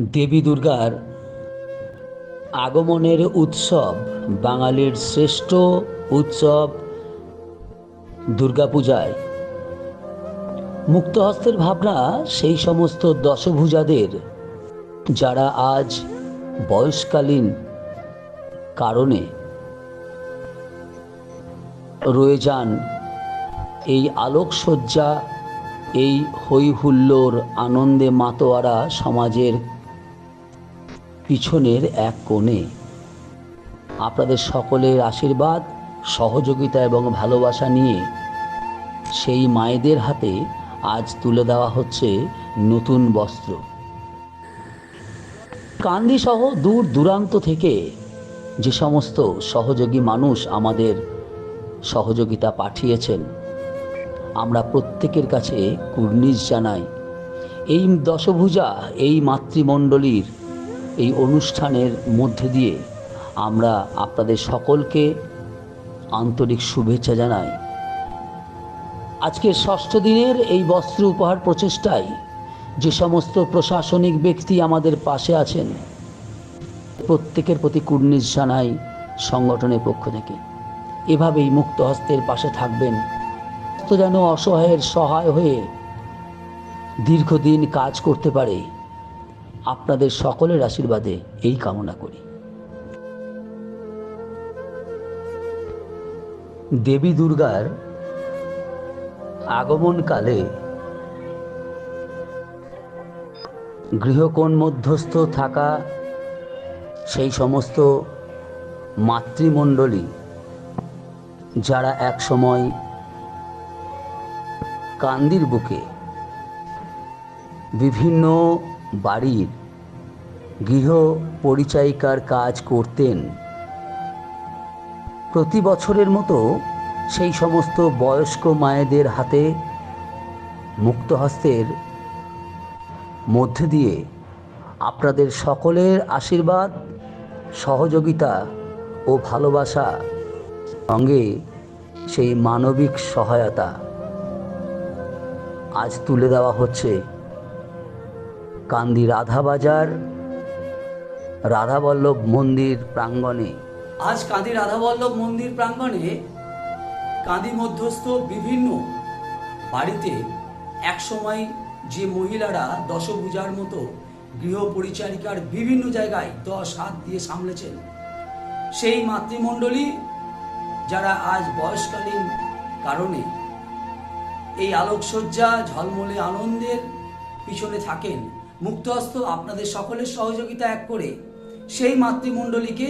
দেবী দুর্গার আগমনের উৎসব, বাঙালির শ্রেষ্ঠ উৎসব দুর্গাপূজায়। মুক্তহস্তের ভাবনা সেই সমস্ত দশভুজাদের, যারা আজ বয়সকালীন কারণে রয়ে যান এই আলোকসজ্জা, এই হৈহুল্লোর আনন্দে মাতোয়ারা সমাজের পিছনের এক কোণে। আপনাদের সকলের আশীর্বাদ, সহযোগিতা এবং ভালোবাসা নিয়ে সেই মায়েদের হাতে আজ তুলে দেওয়া হচ্ছে নতুন বস্ত্র। কান্দি সহ দূর দূরান্ত থেকে যে সমস্ত সহযোগী মানুষ আমাদের সহযোগিতা পাঠিয়েছেন, আমরা প্রত্যেকের কাছে কুর্নিশ জানাই। এই দশভুজা এই মাতৃমণ্ডলীর এই অনুষ্ঠানের মধ্যে দিয়ে আমরা আপনাদের সকলকে আন্তরিক শুভেচ্ছা জানাই। আজকে ষষ্ঠ দিনের এই বস্ত্র উপহার প্রচেষ্টায় যে সমস্ত প্রশাসনিক ব্যক্তি আমাদের পাশে আছেন, প্রত্যেকের প্রতি কুর্নিশ জানাই সংগঠনের পক্ষ থেকে। এভাবেই মুক্ত হস্তের পাশে থাকবেন তো যেন অসহায়ের সহায় হয়ে দীর্ঘদিন কাজ করতে পারে আপনাদের সকলের আশীর্বাদে এই কামনা করি। দেবী দুর্গার আগমনকালে গৃহকোণ মধ্যস্থ থাকা সেই সমস্ত মাতৃমণ্ডলী, যারা এক সময় কান্দির বুকে বিভিন্ন বাড়ির গৃহ পরিচায়িকার কাজ করতেন। প্রতি বছরের মতো সেই সমস্ত বয়স্ক মায়েদের হাতে মুক্তহস্তের মধ্যে দিয়ে আপনাদের সকলের আশীর্বাদ, সহযোগিতা ও ভালোবাসা সঙ্গে সেই মানবিক সহায়তা আজ তুলে দেওয়া হচ্ছে। কান্দি রাধাবাজার, রাধাবল্লভ মন্দির প্রাঙ্গণে। আজ কাঁদি রাধাবল্লভ মন্দির প্রাঙ্গণে কাঁদি মধ্যস্থ বিভিন্ন বাড়িতে একসময় যে মহিলারা দশভূজার মতো গৃহ পরিচারিকার বিভিন্ন জায়গায় দশ হাত দিয়ে সামলেছেন, সেই মাতৃমণ্ডলী যারা আজ বয়সকালীন কারণে এই আলোকসজ্জা, ঝলমলে আনন্দের পিছনে থাকেন মুক্তহস্ত আপনাদের সকলের সহযোগিতা এক করে সেই মাতৃমণ্ডলীকে